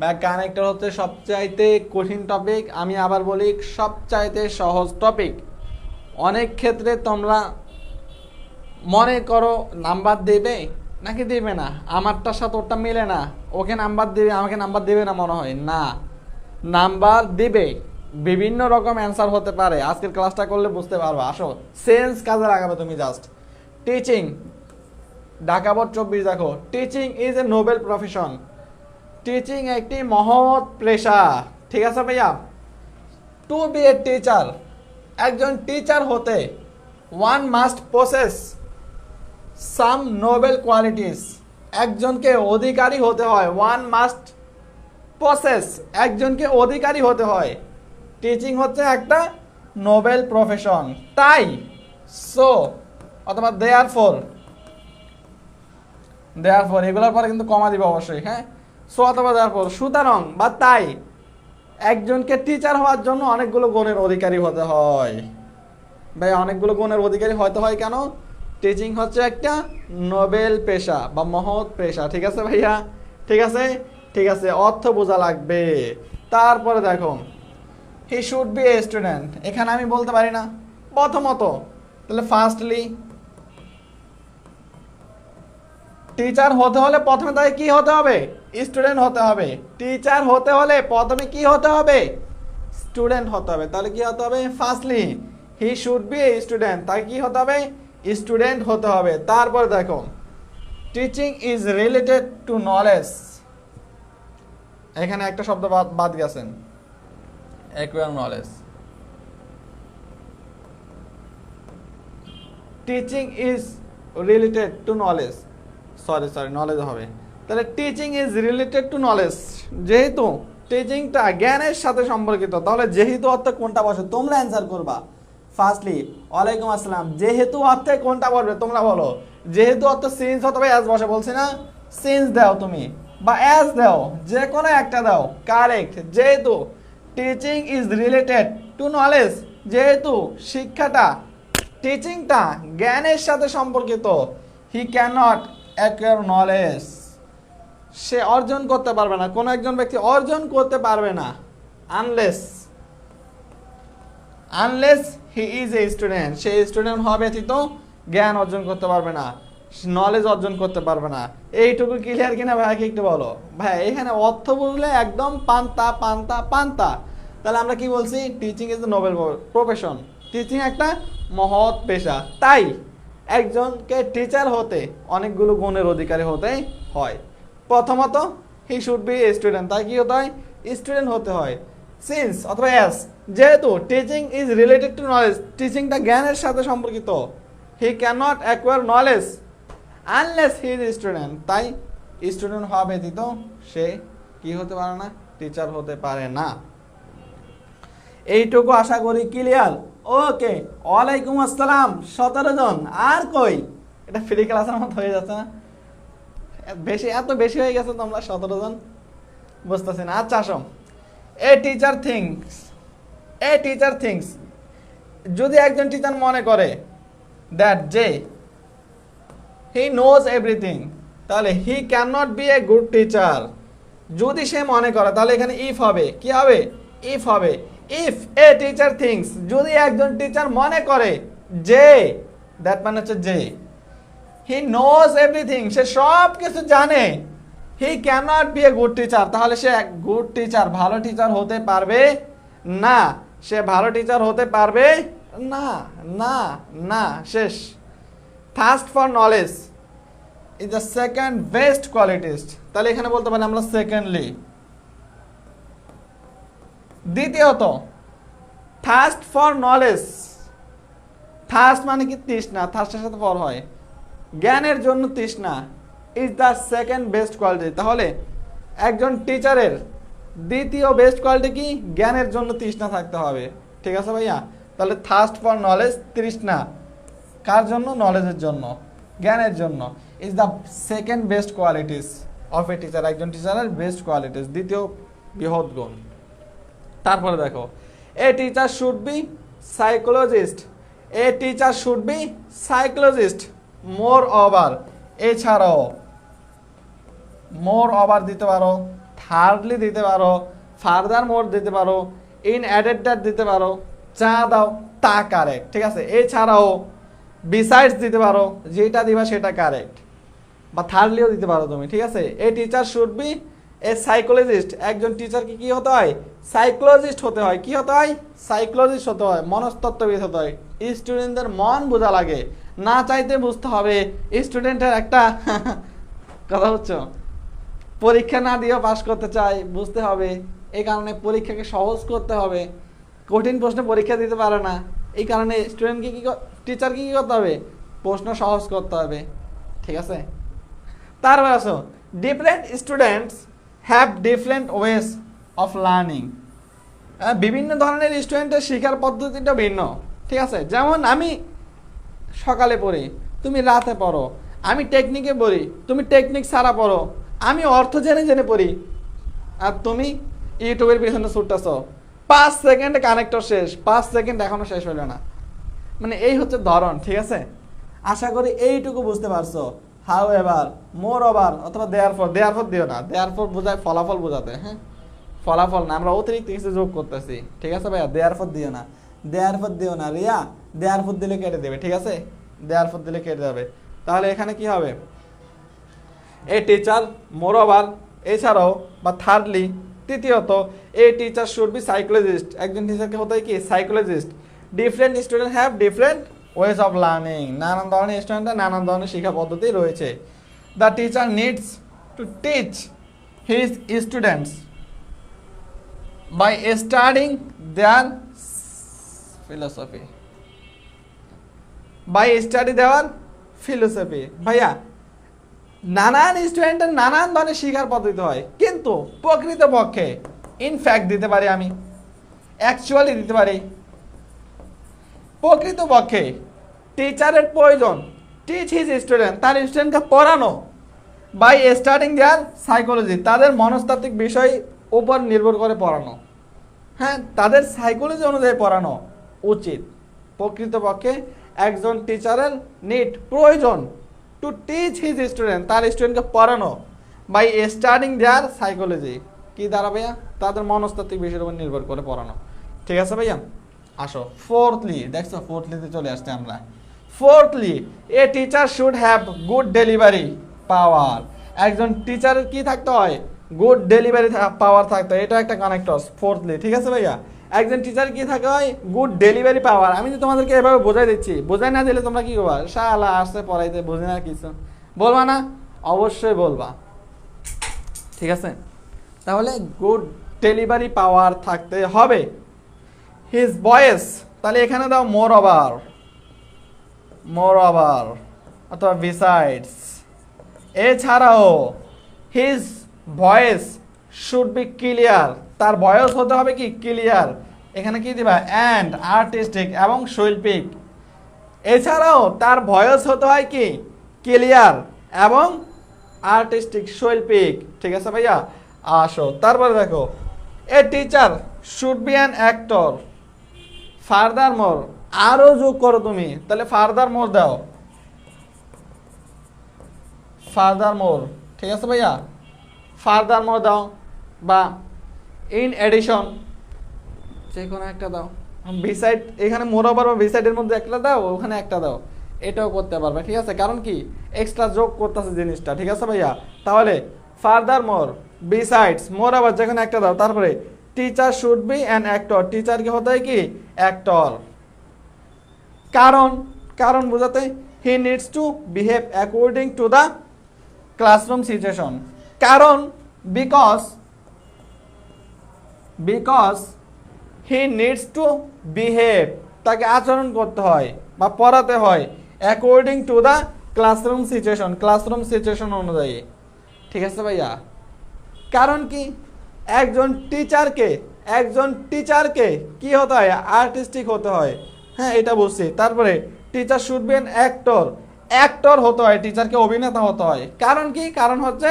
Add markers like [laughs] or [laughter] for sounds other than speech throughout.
বা কানেক্টর হচ্ছে সবচাইতে কঠিন টপিক আমি আবার বলি, সবচাইতে সহজ টপিক অনেক ক্ষেত্রে তোমরা মনে করো নাম্বার দেবে? নাকি দেবে না? আমারটার সাথে ওরটা মিলে না। ওকে নাম্বার দেবে, আমাকে নাম্বার দেবে না মনে হয়? না। নাম্বার দেবে। বিভিন্ন রকম অ্যান্সার হতে পারে। আজকের ক্লাসটা করলে বুঝতে পারবে। আসো সেন্স কাজে লাগাবে তুমি জাস্ট টিচিং ঢাকা চব্বিশ দেখো। Teaching is a noble profession teaching একটি মহৎ পেশা। ঠিক আছে ভাইয়া? টু বি এ টিচার একজন টিচার হতে one must process some noble qualities একজনকে অধিকারী হতে হয় ওয়ান মাস্ট প্রসেস একজনকে অধিকারী হতে হয়। টিচিং হচ্ছে একটা নোবেল প্রফেশন তাই সো অথবা দেয়ার ফোর দেয়ার ফোর এগুলোর পরে কিন্তু কমা দিবে অবশ্যই হ্যাঁ? সো অথবা ফোর সুতরাং, বা তাই একজনকে টিচার হওয়ার জন্য অনেকগুলো গুণের অধিকারী হতে হয়। ভাই, অনেকগুলো গুণের অধিকারী হতে হয় কেন? টিচিং হচ্ছে একটা নোবেল পেশা বা মহৎ পেশা, ঠিক আছে ভাইয়া? ঠিক আছে? ঠিক আছে, অর্থ বোঝা লাগবে। তারপরে দেখো he should be a student এখানে আমি বলতে পারি না। প্রথমত, তাহলে ফার্স্টলি টিচার হতে হলে প্রথমে তাকে কি হতে হবে? স্টুডেন্ট হতে হবে। টিচার হতে হলে প্রথমে কি হতে হবে? স্টুডেন্ট হতে হবে। তাহলে কি হতে হবে? Firstly he should be a student তাকে কি হতে হবে? স্টুডেন্ট হতে হবে। তারপর দেখো teaching is related to knowledge এখানে একটা শব্দ বাদ বাদ গেছেন। Acquire knowledge teaching is related to knowledge sorry sorry knowledge হবে। তাহলে teaching is related to knowledge যেহেতু টিচিংটা জ্ঞানের সাথে সম্পর্কিত, তাহলে যেহেতু অর্থে কোনটা বসে, তোমরা অ্যান্সার করবা। ফার্স্টলি ওয়ালাইকুম আসসালাম। যেহেতু অর্থে কোনটা বসবে, তোমরা বলো। যেহেতু অর্থ সিন্স অথবা অ্যাজ বসে, বলছি না। সিন্স দাও তুমি, বা অ্যাজ দাও যে কোনো একটা দাও। কারেক্ট যেহেতু teaching is related to knowledge যেহেতু শিক্ষাটা টিচিংটা জ্ঞানের সাথে সম্পর্কিত হি ক্যান নট নলেজ। সে অর্জন করতে পারবে না। কোনো একজন ব্যক্তি অর্জন করতে পারবে না। Unless unless he is a student say student হওয়া ব্যতীত জ্ঞান অর্জন করতে পারবে না। নলেজ অর্জন করতে পারবে না। এইটুকু ক্লিয়ার কিনা ভাইকে একটু বলো। ভাই, এখানে অর্থ বুঝলে একদম পান্তা পান্তা পান্তা। তাহলে আমরা কি বলছি? Teaching is noble profession teaching একটা মহৎ পেশা। তাই একজনকে টিচার হতে অনেকগুলো গুণের অধিকারী হতে হয়। প্রথমত হি শুড বি স্টুডেন্ট তাই কি হতে হয়? স্টুডেন্ট হতে হয়। সিন্স অথবা অ্যাস যেহেতু teaching is related to knowledge টিচিংটা জ্ঞানের সাথে সম্পর্কিত। He can not acquire knowledge unless he is student তাই স্টুডেন্ট হওয়া ব্যতীত সে কি হতে পারে না? টিচার হতে পারে না। এইটুকু আশা করি ক্লিয়ার ওকে, ওয়ালাইকুম আসসালাম, সতেরো জন, আর কই? এটা ফ্রি ক্লাসের মতো হয়ে যাচ্ছে না? বেশি, এত বেশি হয়ে গেছে তোমরা সতেরো জন? বুঝতেছি না। আচ্ছা আসো। A teacher things a teacher things যদি একজন টিচার মনে করে দ্যাট যে হি নোজ এভরিথিং তাহলে he can not be a good teacher যদি সে মনে করে, তাহলে এখানে ইফ হবে। কি হবে? ইফ হবে। ইফ এ টিচার থিংস যদি একজন টিচার মনে করে, যে দ্যাট মানে হচ্ছে যে হি নোজ এভরিথিং সে সব কিছু জানে he can't be a good teacher তাহলে সে গুড টিচার ভালো টিচার হতে পারবে না, সে ভালো টিচার হতে পারবে না না না, শেষ। Thirst for knowledge is the second best qualities তাহলে এখানে বলতে পারি আমরা সেকেন্ডলি দ্বিতীয়ত থার্স্ট ফর নলেজ থার্স্ট মানে কি? তৃষ্ণা। থার্স্টের সাথে ফর হয়। জ্ঞানের জন্য তৃষ্ণা is the second best quality তাহলে একজন টিচারের দ্বিতীয় বেস্ট কোয়ালিটি কি? জ্ঞানের জন্য তৃষ্ণা থাকতে হবে। ঠিক আছে ভাইয়া? তাহলে থার্স্ট ফর নলেজ তৃষ্ণা। কার জন্য? নলেজের জন্য। জ্ঞানের জন্য। Is the second best qualities of a teacher একজন টিচারের বেস্ট কোয়ালিটিস দ্বিতীয় বৃহৎ গুণ। তারপরে দেখো a teacher should be psychologist a teacher should be psychologist moreover এছাড়াও মোর ওভার দিতে পারো থার্ডলি দিতে পারো ফার্দার মোর দিতে পারো ইন অ্যাডেড দিতে পারো, যা দাও তা কারেক্ট ঠিক আছে? এছাড়াও বিসাইডস দিতে পারো, যেটা দিবা সেটা কারেক্ট বা থার্ডলিও দিতে পারো তুমি, ঠিক আছে? A teacher should be a psychologist, একজন টিচারকে কি হতে হয়? সাইকোলজিস্ট হতে হয়। কি হতে হয়? সাইকোলজিস্ট হতে হয়, মনস্তত্ত্ববিদ হতে হয়। স্টুডেন্টদের মন বোঝা লাগে। না চাইতে বুঝতে হবে। স্টুডেন্টের একটা [laughs] কথা হচ্ছে পরীক্ষা না দিয়েও পাশ করতে চায় বুঝতে হবে। এই কারণে পরীক্ষাকে সহজ করতে হবে। কঠিন প্রশ্নে পরীক্ষা দিতে পারে না। এই কারণে স্টুডেন্টকে কী টিচারকে কী করতে হবে? প্রশ্ন সহজ করতে হবে। ঠিক আছে? তারপর আসো। Different students have different ways of learning বিভিন্ন ধরনের স্টুডেন্টের শেখার পদ্ধতিটা ভিন্ন। ঠিক আছে? যেমন আমি সকালে পড়ি, তুমি রাতে পড়ো। আমি টেকনিকে পড়ি, তুমি টেকনিক ছাড়া পড়ো। আমি অর্থ জেনে জেনে পড়ি। আর তুমি ইউটিউবের পিছনে ছুটতেছ। পাঁচ সেকেন্ডে কানেক্টর শেষ, পাঁচ সেকেন্ড এখনও শেষ হইল না। মানে এই হচ্ছে ধরন, ঠিক আছে? আশা করি এইটুকু বুঝতে পারছ। হাউ এবার মোর ওভার অথবা দেয়ার ফর দেয়ার ফর দিও না। দেয়ার ফর বোঝায়, ফলাফল বোঝাতে হ্যাঁ? ফলাফল না, আমরা অতিরিক্ত কিছু যোগ করতেছি। ঠিক আছে ভাইয়া? দেয়ার ফর দিও না। দেয়ার ফর দিও না, রিয়া। দেয়ার ফর দিলে কেটে দেবে, ঠিক আছে? দেয়ার ফর দিলে কেটে যাবে তাহলে এখানে কি হবে? এ টিচার মোরওভার এছাড়াও, বা থার্ডলি তৃতীয়ত a teacher should be psychologist একজন টিচারকে হতে কি? Psychologist different student have different ways of learning নানান ধরনের স্টুডেন্টের নানান ধরনের শিক্ষা পদ্ধতি রয়েছে। The teacher needs to teach his students by studying their philosophy by study their philosophy ভাইয়া, নানান স্টুডেন্টের নানান ধরনের শিখার পদ্ধতি হয়, কিন্তু প্রকৃতপক্ষে ইনফ্যাক্ট দিতে পারি আমি অ্যাকচুয়ালি দিতে পারি। প্রকৃতপক্ষে টিচারের প্রয়োজন। টিচ হিজ স্টুডেন্ট তার স্টুডেন্টকে পড়ানো। বাই স্টার্টিং দেয়ার সাইকোলজি তাদের মনস্তাত্ত্বিক বিষয় উপর নির্ভর করে পড়ানো। হ্যাঁ তাদের সাইকোলজি অনুযায়ী পড়ানো উচিত। প্রকৃতপক্ষে একজন টিচারের নিট প্রয়োজন টু টিচ হিজ স্টুডেন্ট তার স্টুডেন্টকে পড়ানো। বাই স্টার্টিং দেয়ার সাইকোলজি কি দ্বারা ভাইয়া? তাদের মনস্তাত্ত্বিক বিষয়ের উপর নির্ভর করে পড়ানো। ঠিক আছে ভাইয়া? আসো ফোর্থলি দেখছ ফোর্থলিতে চলে আসছে আমরা। Fourthly a teacher should have good delivery power একজন টিচারের কি থাকতে হয়? গুড ডেলিভারি পাওয়ার থাকতে হয়। এটা একটা কানেক্টর ফোর্থলি ঠিক আছে ভাইয়া? একজন টিচার কি থাকে হয়? গুড ডেলিভারি পাওয়ার আমি তো তোমাদেরকে এভাবে বোঝাই দিচ্ছি। বোঝাই না দিলে তোমরা কি করবা? শালা, আসছে পড়াইতে, বুঝি না কিছু। বলবা না? অবশ্যই বলবা। ঠিক আছে? তাহলে গুড ডেলিভারি পাওয়ার থাকতে হবে। হিজ ভয়েস তাহলে এখানে দাও মোর ওভার মোর ওভার অথবা বিসাইডস এছাড়াও his voice should be clear তার ভয়েস হতে হবে কি? ক্লিয়ার এখানে কি দিবা? অ্যান্ড আর্টিস্টিক এবং শৈল্পিক। এছাড়াও, তার ভয়েস হতে হয় কি? ক্লিয়ার এবং আর্টিস্টিক শৈল্পিক। ঠিক আছে ভাইয়া? আসো, তারপরে দেখো a teacher should be an actor furthermore. আরও যোগ করো তুমি, তাহলে ফার্দার মোর দাও। ফার্দার মোর, ঠিক আছে ভাইয়া? ফার্দার মোর দাও, বা ইন এডিশন যে কোনো একটা দাও। বিসাইড এখানে মোর ওভার বা বিসাইডের মধ্যে একটা দাও, ওখানে একটা দাও। এটাও করতে পারবে, ঠিক আছে? কারণ কি? এক্সট্রা যোগ করতেছে জিনিসটা, ঠিক আছে ভাইয়া? তাহলে ফার্দার মোর বিসাইডস মোর আবার যেখানে একটা দাও, তারপরে teacher should be an actor টিচারকে হতে হয় কি? অ্যাক্টর কারণ কারণ বোঝাতে he needs to behave according to the classroom situation কারণ because because he needs to behave তাকে আচরণ করতে হয় বা পড়াতে হয় according to the classroom situation classroom situation অনুযায়ী। ঠিক আছে ভাইয়া? কারণ কি? একজন টিচারকে একজন টিচারকে কি হতে হয়? আর্টিস্টিক হতে হয়। হ্যাঁ এটা বুঝছি। তারপরে টিচার অ্যান অ্যাক্টর অ্যাক্টর হতে হয় টিচারকে অভিনেতা হতে হয়। কারণ কি? কারণ হচ্ছে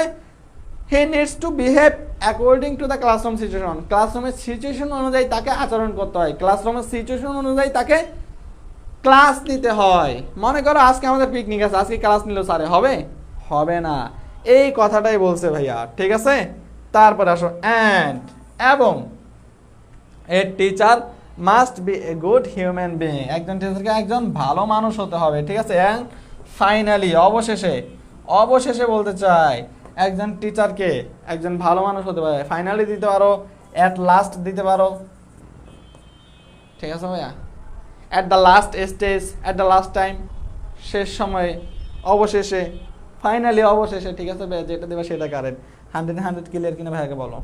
he needs to behave according to the classroom situation ক্লাসরুমের সিচুয়েশন অনুযায়ী তাকে আচরণ করতে হয়। ক্লাসরুমের সিচুয়েশন অনুযায়ী তাকে ক্লাস নিতে হয়। মনে করো, আজকে আমাদের পিকনিক আছে। আজকে ক্লাস নিল স্যারে হবে? হবে না। এই কথাটাই বলছে ভাইয়া। ঠিক আছে? তারপরে আসো। অ্যান্ড এবং a teacher must be a good human being একজন টিচারকে একজন ভালো মানুষ হতে হবে, ঠিক আছে? অ্যান্ড ফাইনালি অবশেষে অবশেষে বলতে চাই, একজন টিচারকে একজন ভালো মানুষ হতে পারে। ফাইনালি দিতে পারো অ্যাট লাস্ট দিতে পারো। ঠিক আছে ভাইয়া? At the last stage at the last time শেষ সময়ে, অবশেষে ফাইনালি অবশেষে, ঠিক আছে ভাইয়া? যেটা দেবে সেটা কারেন্ট হান্ড্রেড হান্ড্রেড ক্লিয়ার কিনা ভাইয়াকে বলো।